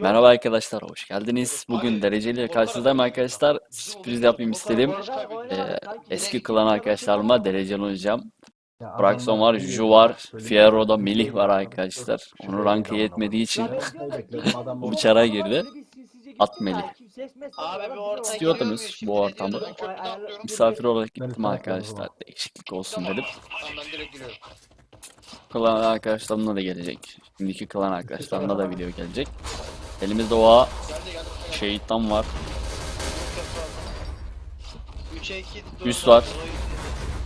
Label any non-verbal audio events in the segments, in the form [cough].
Merhaba arkadaşlar, hoş geldiniz. Bugün dereceli karşınızdayım arkadaşlar. Sürpriz yapayım istedim. Ee, eski klan arkadaşlarıma dereceli oynayacağım. Braxton var, Juju var, Fierro'da Melih var arkadaşlar. Onun rankı yetmediği için [laughs] bu bıçağa girdi. At Melih. İstiyordunuz bu ortamı. Misafir olarak gittim arkadaşlar. Değişiklik olsun dedim. Tamam ben direkt giriyorum. Klan arkadaşlarımla da gelecek. Şimdiki klan arkadaşlarımla da video gelecek. Elimizde geldi. şeytan var. 3'e 2 Üst var.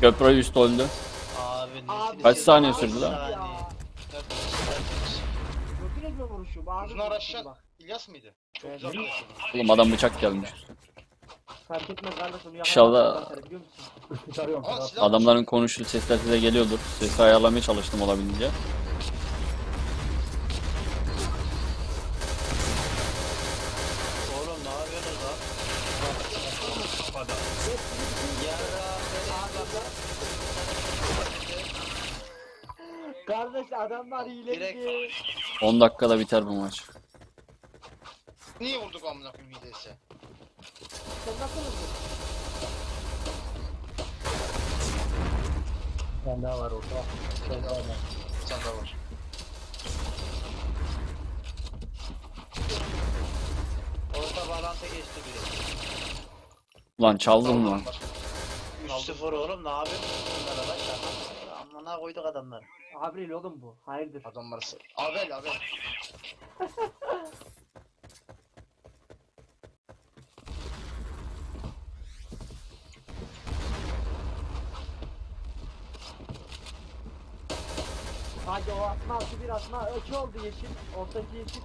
Köprü üst öldü. Abi Abi, Kaç saniye abi sürdü lan? Uzun bak. İlyas mıydı? Çok güzel. Oğlum adam bıçak gelmiş. Fark etmez kardeşim. İnşallah- silah Adamların konuştuğu sesler size geliyordur. Sesi ayarlamaya çalıştım olabildiğince. Oğlum ne yapıyorsunuz lan? Kardeş adamlar hileci. Direkt- 10 dakikada biter bu maç. Niye vurduk amına koyayım midesi? Sen nasıl vurdun? Ben daha var orada. Sen daha var. Sen de var. Orta bağlantı geçti biri. Ulan çaldım lan. 3-0 oğlum ne yapıyorsun bunlara bak ya. Amına koyduk adamlar. Abril oğlum bu. Hayırdır? Adamlar Abel Abel. [laughs] Hadi o asma altı bir asma. İki oldu yeşil. Ortaki yeşil.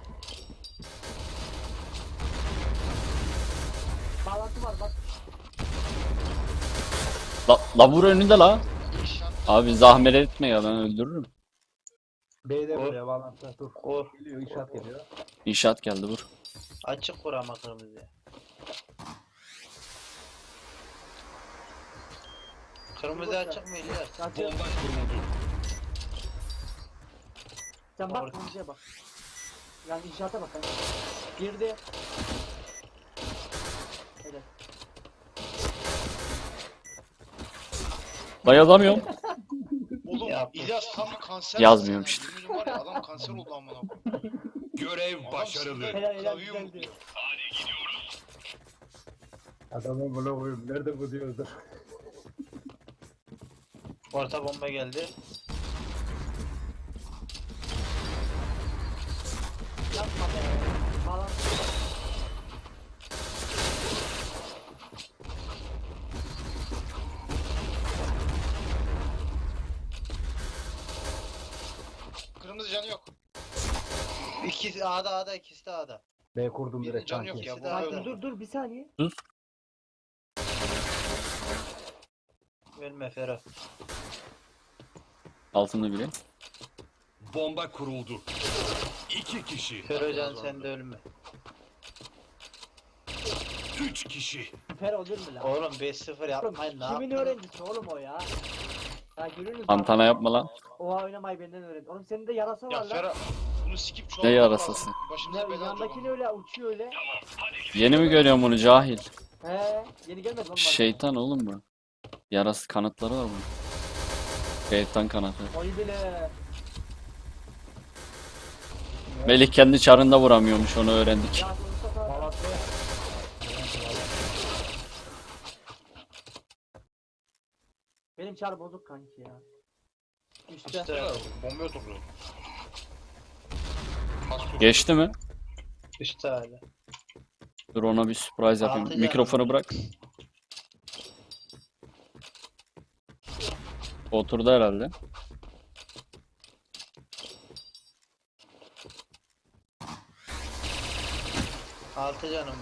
Bağlantı var bak. La, la vur önünde la. Abi zahmet etme ya ben öldürürüm. B'de buraya bağlantı. Dur. O Geliyor inşaat geliyor. İnşaat geldi vur. açık kur ama kırmızı. Kırmızı açık mı İlyas? Kaçıyor. Sen bak kırmızıya bak. Yani inşaata bak. kanka. Girdi. Evet. Dayanamıyorum. [laughs] Oğlum Ya, İlyas tam kanser. Yazmıyorum işte. Yemin var ya, adam kanser oldu amına koyayım. Görev başarılı. Helal helal güzeldi. Adamın bunu koyup nerede bu diyordu. Orta bomba geldi. Yapma be. Bağlantı. Kırmızı canı yok. İkisi A'da A'da ikisi de A'da. B kurdum Bir direkt can yok kanki. ya, bu öyle. dur dur bir saniye. Ölme Ferhat. Altında biri. Bomba kuruldu. İki kişi. Ferocan sen de ölme. Üç kişi. Fer olur mu lan? Oğlum 5-0 Oğlum, yapmayın ne kimin öğrencisi oğlum o ya? Ya görüyorsunuz Tantana yapma lan. Oha oynamayı benden öğrendi. Oğlum senin de yarasa Ya var lan. Ferhat bunu sikip şu Ne an yarasası? Ya, Başımıza bela olacak yandakini öyle uçuyor öyle. Yeni mi görüyorum bunu cahil? He, yeni gelmedi oğlum. Şeytan oğlum bu. Yarası kanatları var bunun. Şeytan kanatı. Oy bile. Melih kendi çarında vuramıyormuş onu öğrendik. Ya Mustafa. Bağlantı. Benim çar bozuk kanki ya. İşte. İşte bomba oturdu. Geçti mi? İşte öyle. Dur ona bir surprise yapayım. Altı Mikrofonu canım. bırak. Oturdu herhalde. Altı canım.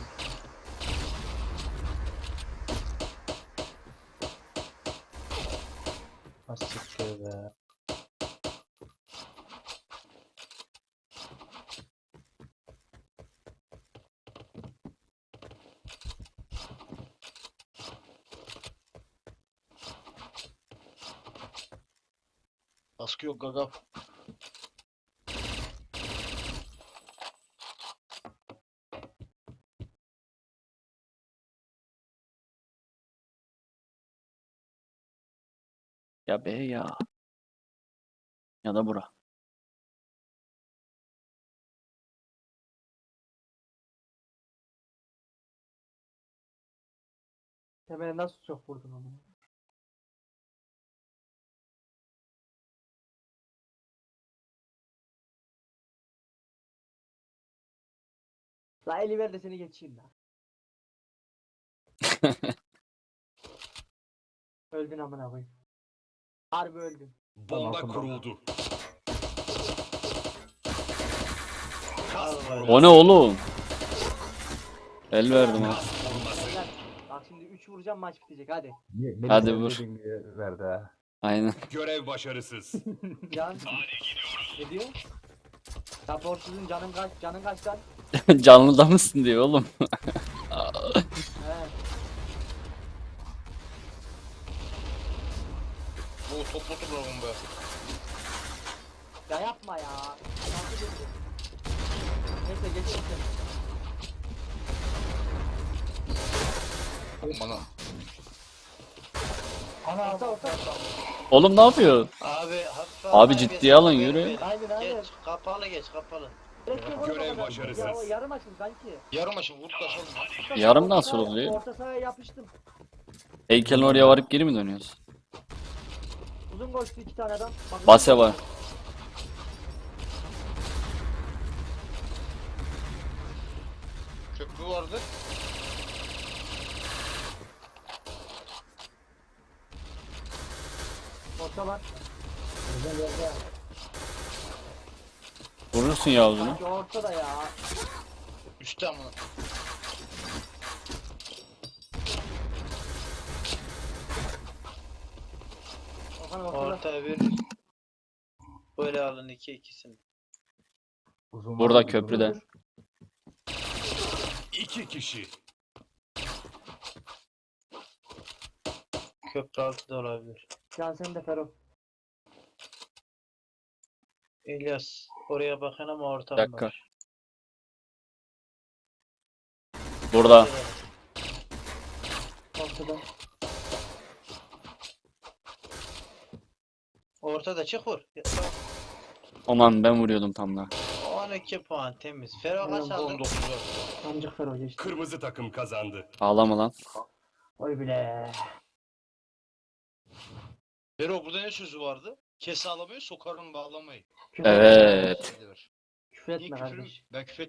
Nasıl be. Kaskı yok gaga. Ya be ya. Ya da bura. Temele nasıl çok vurdun onu? La eli ver de seni geçeyim la. [laughs] öldün amına koyayım. Harbi öldün. Bomba Tamam, kuruldu. O ne oğlum? El verdim ha. Bak şimdi 3 vuracağım maç bitecek hadi. Niye- Melih Hadi vur. dediğin gibi verdi ha. Aynen. [laughs] Görev başarısız. [laughs] Can. Ne diyor? Raporsuzun canın kaç, canın kaç lan? [laughs] Canlıda mısın diyor oğlum. [laughs] Bu toplu toplu bomba. Ya yapma ya. Şansı geçti. Neyse geçtim seni. Bana. Orta orta. Oğlum ne yapıyor? Abi hafif Abi ciddiye geç, alın, yürü. Aynen aynen. Geç kapalı geç kapalı. Görev o kadar. başarısız. Ya yarım açın kanki. Yarım aşın vur kaçalım. Yarım nasıl oluyor? Orta sahaya yapıştım. Heykelin oraya varıp geri mi dönüyoruz? Uzun koştu iki tane adam. Bak, Base var. Köprü vardı. Orta var. Vurursun ya uzunu. Kanki orta da ya. Üstte ama. Okan ortada. Orta bir. Böyle alın iki ikisini. Uzun Burada var köprüde. İki kişi. Köprü altı da olabilir. Can sen de Fero. İlyas oraya bakın ama ortam dakika. var. Burada. Ortada. Ortada çık vur. Aman ben vuruyordum tam da. 12 puan temiz. Fero kaç aldın? Amcık Fero geçti. Kırmızı takım kazandı. Ağlama lan. Oy bile. Fero burada ne sözü vardı? Kes ağlamayı sokarım bağlamayı. Küfür Evet. Küfür etme küfür? kardeş. Ben küfür